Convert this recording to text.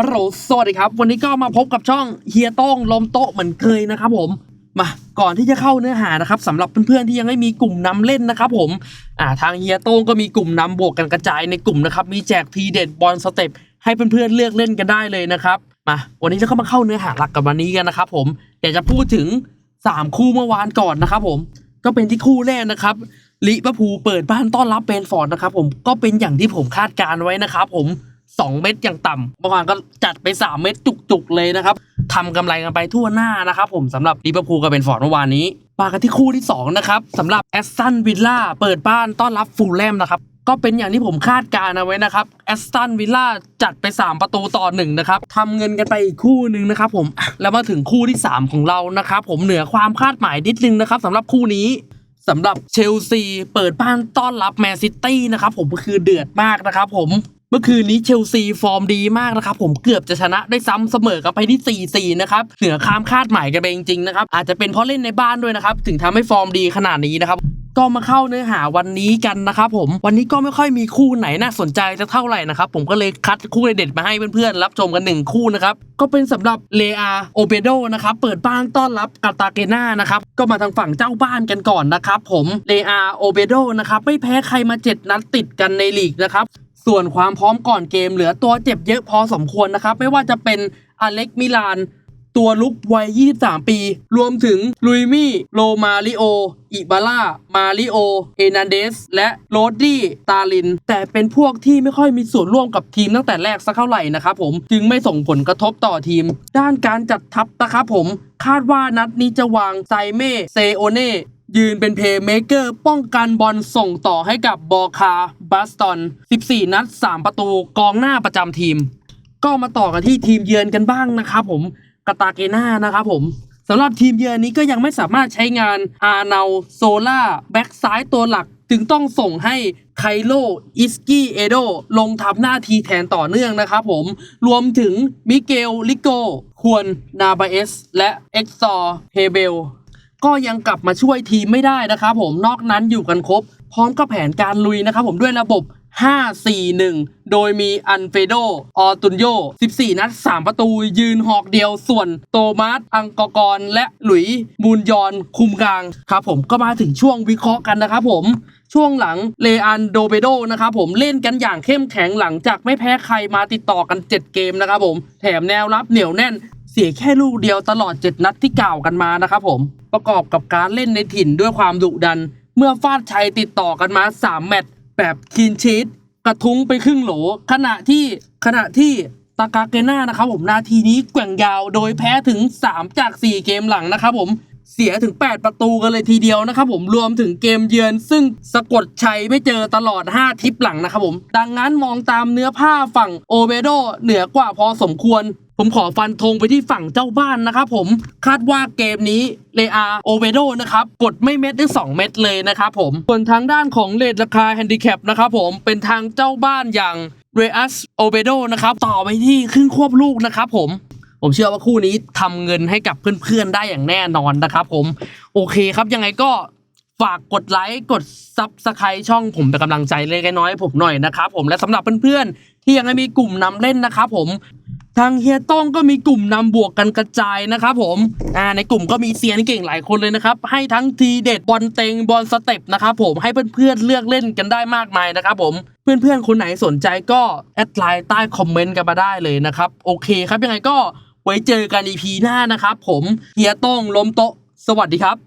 ฮัลโหลสวัสดีครับ วันนี้ก็มาพบกับช่องเฮียโต้งลมโต๊ะเหมือนเคยนะครับผม มาก่อนที่จะเข้าเนื้อหานะครับสำหรับเพื่อนๆที่ยังไม่มีกลุ่มนำเล่นนะครับผมอ่าทางเฮียโต้งก็มีกลุ่มนำบวกกันกระจายในกลุ่มนะครับมีแจกทีเด็ดบอลสเต็ปให้เพื่อนๆเลือกเล่นกันได้เลยนะครับมาวันนี้จะเข้ามาเข้าเนื้อหาหลักกับวันนี้กันนะครับผมอยากจะพูดถึง 3 คู่เมื่อวานก่อนนะครับผมก็เป็นที่คู่แรกนะครับลิเวอร์พูลเปิดบ้านต้อนรับเบนฟอร์ดนะครับผมก็เป็นอย่างที่ผมคาดการไว้นะครับผม 2 เม็ดอย่างต่ำเมื่อวานก็จัดไป 3 เม็ดจุกๆเลยนะครับทำกำไรกันไปทั่วหน้านะครับผมสำหรับลิเวอร์พูลกับเบนฟอร์ดเมื่อวานนี้มากันที่คู่ที่ 2 นะครับสำหรับแอสตันวิลล่าเปิดบ้านต้อนรับฟูลแลมนะครับก็เป็นอย่างที่ผมคาดการณ์เอาไว้นะครับแอสตันวิลล่าจัดไป 3 ประตูต่อหนึ่งนะครับทำเงินกันไปอีกคู่หนึ่งนะครับผมแล้วมาถึงคู่ที่ 3 ของเรานะครับผมเหนือความคาดหมายนิดนึงนะครับสำหรับคู่นี้สำหรับเชลซีเปิดบ้านต้อนรับแมนซิตี้นะครับผมก็คือเดือดมากนะครับผม เมื่อคืนนี้เชลซีฟอร์มดีมากนะครับผมเกือบจะชนะได้ซ้ำเสมอกับไปที่ 4-4 นะครับเหนือความคาดหมายกันไปจริงๆนะครับอาจจะเป็นเพราะเล่นในบ้านด้วยนะครับถึงทำให้ฟอร์มดีขนาดนี้นะครับก็มาเข้าเนื้อหาวันนี้กันนะครับผมวันนี้ก็ไม่ค่อยมีคู่ไหนน่าสนใจจะเท่าไหร่นะครับผมก็เลยคัดคู่เด็ดมาให้เพื่อนๆรับชมกันหนึ่งคู่นะครับก็เป็นสำหรับเลอาโอเปโดนะครับเปิดบ้านต้อนรับกาตาเกนานะครับก็มาทางฝั่งเจ้าบ้านกันก่อนนะครับผมเลอาโอเปโดนะครับไม่แพ้ใครมา 7 นัดติดกันในลีกนะครับ ส่วนความพร้อมก่อนเกมเหลือตัวเจ็บเยอะพอสมควรนะครับ ไม่ว่าจะเป็นอเล็กมิลาน ตัวลุกวัย 23 ปี รวมถึงลุยมี่โรมาริโอ อิบาร่ามาริโอ เอนันเดส และโรดดี้ตาลิน แต่เป็นพวกที่ไม่ค่อยมีส่วนร่วมกับทีมตั้งแต่แรกสักเท่าไหร่นะครับผมจึงไม่ส่งผลกระทบต่อทีม ด้านการจัดทัพนะครับผมคาดว่านัดนี้จะวางไซเม่เซโอเน่ ยืนเป็นเพย์เมเกอร์ป้องกันบอลส่งต่อให้กับบอคาบัสตอน14 นัด 3 ประตูกองหน้าประจำทีม ก็มาต่อกันที่ทีมเยือนกันบ้างนะครับผมกาตาเกนานะครับผมสำหรับทีมเยือนนี้ก็ยังไม่สามารถใช้งานอาเนาโซล่าแบ็กซ้ายตัวหลัก จึงต้องส่งให้ไคโลอิสกี้เอโดลงทำหน้าที่แทนต่อเนื่องนะครับผม รวมถึงมิเกล ลิโก ควรนาบาเอส และเอ็กซอร์เฮเบล ก็ยังกลับมาช่วยทีมไม่ได้นะครับผมนอกนั้นอยู่กันครบ พร้อมกับแผนการลุยนะครับผมด้วยระบบ 5-4-1 โดยมีอันเฟโด ออตุนโย 14 นัด 3 ประตูยืนหอกเดียวส่วนโตมัส อังกอกร และหลุยบูนยอน คุมกลางครับผมก็มาถึงช่วงวิเคราะห์กันนะครับผมช่วงหลังเลอันโดเบโดนะครับผมเล่นกันอย่างเข้มแข็งหลังจากไม่แพ้ใครมาติดต่อกัน 7 เกมนะครับผม แถมแนวรับเหนียวแน่น สียแค่ลูกเดียวตลอด 7 นัดที่กล่าวกันมานะครับผม ประกอบกับการเล่นในถิ่นด้วยความดุดัน เมื่อฟาดชัยติดต่อกันมา 3 แมตช์แบบคีนชีตกระทุ้งไปครึ่งโหล ขณะที่ขณะที่ตากาเกน่านะครับผมนาทีนี้แกว่งยาวโดยแพ้ถึง 3 จาก 4 เกมหลังนะครับผมเสียถึง 8 ประตูกันเลยทีเดียวนะครับผมรวมถึงเกมเยือน ซึ่งสะกดชัยไม่เจอตลอด 5 ทิปหลังนะครับผม ดังนั้นมองตามเนื้อผ้าฝั่งโอเบโดเหนือกว่าพอสมควร ผมขอฟันธงไปที่ฝั่งเจ้าบ้านนะครับผมคาดว่าเกมนี้เลอาโอเบโดนะครับกดไม่เม็ดหรือ2เม็ดเลยนะครับผมส่วนทางด้านของเลทราคาแฮนดิแคปนะครับผมเป็นทางเจ้าบ้านอย่างเรอัสโอเบโดนะครับต่อไปที่ครึ่งควบลูกนะครับผมผมเชื่อว่าคู่นี้ทำเงินให้กับเพื่อนๆได้อย่างแน่นอนนะครับผมโอเคครับยังไงก็ฝากกดไลค์กดซับสไครต์ช่องผมเป็นกำลังใจเล็กๆน้อยๆผมหน่อยนะครับผมและสำหรับเพื่อนๆที่ยังไม่มีกลุ่มนำเล่นนะครับผม ทางเฮียต้องก็มีกลุ่มนำบวกกันกระจายนะครับผมอ่าในกลุ่มก็มีเซียนเก่งหลายคนเลยนะครับ ให้ทั้งทีเด็ดบอลเต็งบอลสเต็ปนะครับผมให้เพื่อนๆเลือกเล่นกันได้มากมายนะครับผมเพื่อนๆ คนไหนสนใจก็แอดไลน์ใต้คอมเมนต์กันมาได้เลยนะครับ โอเคครับยังไงก็ไว้เจอกัน EP หน้านะครับผมเฮียต้องล้มโต๊ะ สวัสดีครับ